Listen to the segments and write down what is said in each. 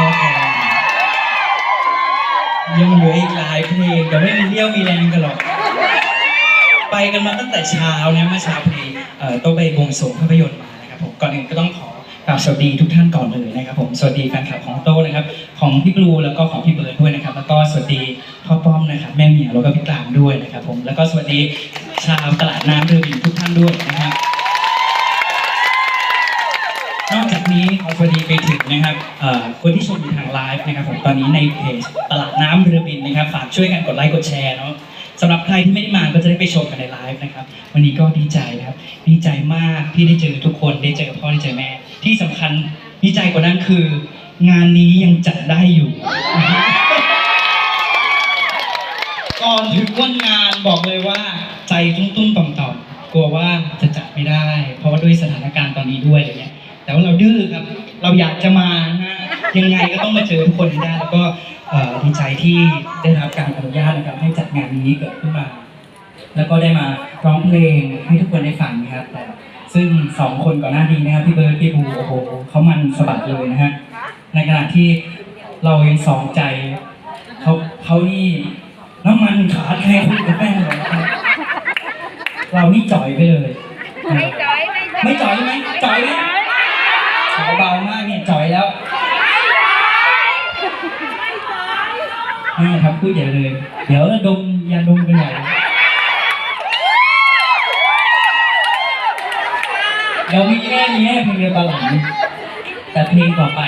เข้แอยังเหลืออีกหลายเพลงแต่ไม่มีเรี่ยวมีแรงกันหรอก ไปกันมาตั้งแต่เช้านะเมื่อเช้าเพลงต้องไปบวงสรวงภาพยนตร์มานะครับผมก่อนอื่นก็ต้องขอกล่าวสวัสดีทุกท่านก่อนเลยนะครับผมสวัสดีแฟนคลับของโต้นะครับ ของพี่บลูแล้วก็ของพี่เบิร์ดด้วยนะครับ แล้วก็สวัสดีพ่อป้อมนะครับแม่เหมียวแล้วก็พี่กลางด้วยนะครับผมแล้วก็สวัสดีชาวตลาดน้ำเรือบินทุกท่านด้วยนะครับ จากนี้ขอดีไปถึงนะครับคนที่ชมอยู่ทางไลฟ์นะครับผมตอนนี้ในเพจตลาดน้ำเรือบินนะครับฝากช่วยกันกดไลค์กดแชร์เนาะสำหรับใครที่ไม่ได้มาก็จะได้ไปชมกันในไลฟ์นะครับ วันนี้ก็ดีใจนะครับ ดีใจมากที่ได้เจอทุกคนได้เจอพ่อได้เจอแม่ ที่สำคัญดีใจกว่านั้นคือ งานนี้ยังจัดได้อยู่ก่อนถึงวันงานบอกเลยว่าใจตุ้มๆต่อมๆกลัวว่าจะจัดไม่ได้ เพราะว่าด้วยสถานการณ์ตอนนี้ด้วยอะไรเงี้ยแต่ว่าเราดื้อครับ เราอยากจะมานะฮะยังไงก็ต้องมาเจอทุกคนให้ได้แล้วก็เอ่อดีใจที่ได้รับการอนุญาตนะครับให้จัดงานนี้เกิดขึ้นมา แล้วก็ได้มาร้องเพลงให้ทุกคนได้ฟังนะครับแต่ซึ่งสองคนก่อนหน้านี้นะครับพี่เบิร์ดพี่บูโอ้โหเขามันสะบัดเลยนะฮะในขณะที่เรายังสองใจเขาเขานี่น้ำมันขาดแค่คุยกับแป้งเลยนะครับเรานี่จ่อยไปเลย ไม่จอยไม่จ่อยไหมจ่อยไหม เบาๆมากเนี่ยจ่อยแล้วนี่ครับพูดใหญ่เลย เดี๋ยวดมยาดมกันใหญ่เดี๋ยวมีแน่มีแน่เพลงเดียวตอนหลังแต่เพลงต่อไป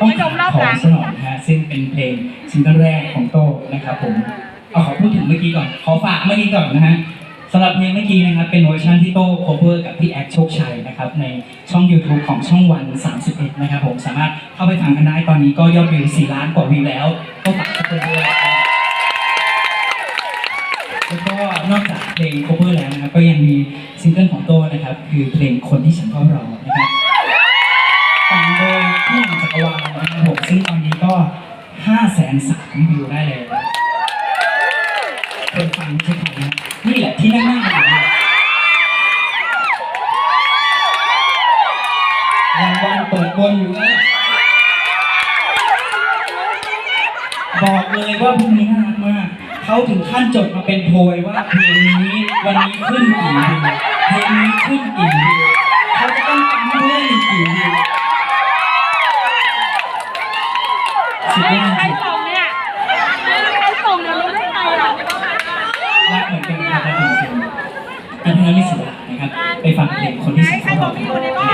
ต้องขอขอสนองนะฮะซึ่งเป็นเพลงซิงเกิลแรกของโต้นะครับผมเอาขอพูดถึงเมื่อกี้ก่อน ขอฝากเมื่อกี้ก่อนนะฮะ สำหรับเพลงเมื่อกี้นะครับเป็นเวอร์ชันที่โต้โคเวอร์กับพี่แอคโชคชัยนะครับในช่อง YouTube ของช่องวัน 31 นะครับผมสามารถเข้าไปฟังกันได้ตอนนี้ก็ยอดวิว 4 ล้านกว่าวิวแล้ว ก็ฝากทุกคนด้วยนะครับแล้วก็นอกจากเพลงโคเวอร์แล้วนะครับก็ยังมีซิงเกิลของโต้นะครับคือเพลงคนที่ฉันเฝ้ารอนะครับแต่งโดยพี่หนังจักรวาลนะครับผมซึ่งตอนนี้ก็5แสนสามวิวได้เลยคนฟังใช่ไหมนะ นี่แหละที่นั่งนั่งกันอยู่เนี่ยรางวัลเปิดบนอยู่นะบอกเลยว่าพวกนี้น่ารักมาก เขาถึงขั้นจดมาเป็นโพยว่าเพลงนี้วันนี้ขึ้นกี่วิวเพลงนี้ขึ้นกี่วิวเขาจะต้องฟังให้ได้กี่วิวสุดยอดใครจริงส่งเนี่ยใครส่งเนี่ยรู้ได้ไงอะ รักเหมือนกันครับรักเหมือนกันอันนั้นไม่เสียดายนะครับ ไปฟังเพลงคนที่สองของเรานะครับ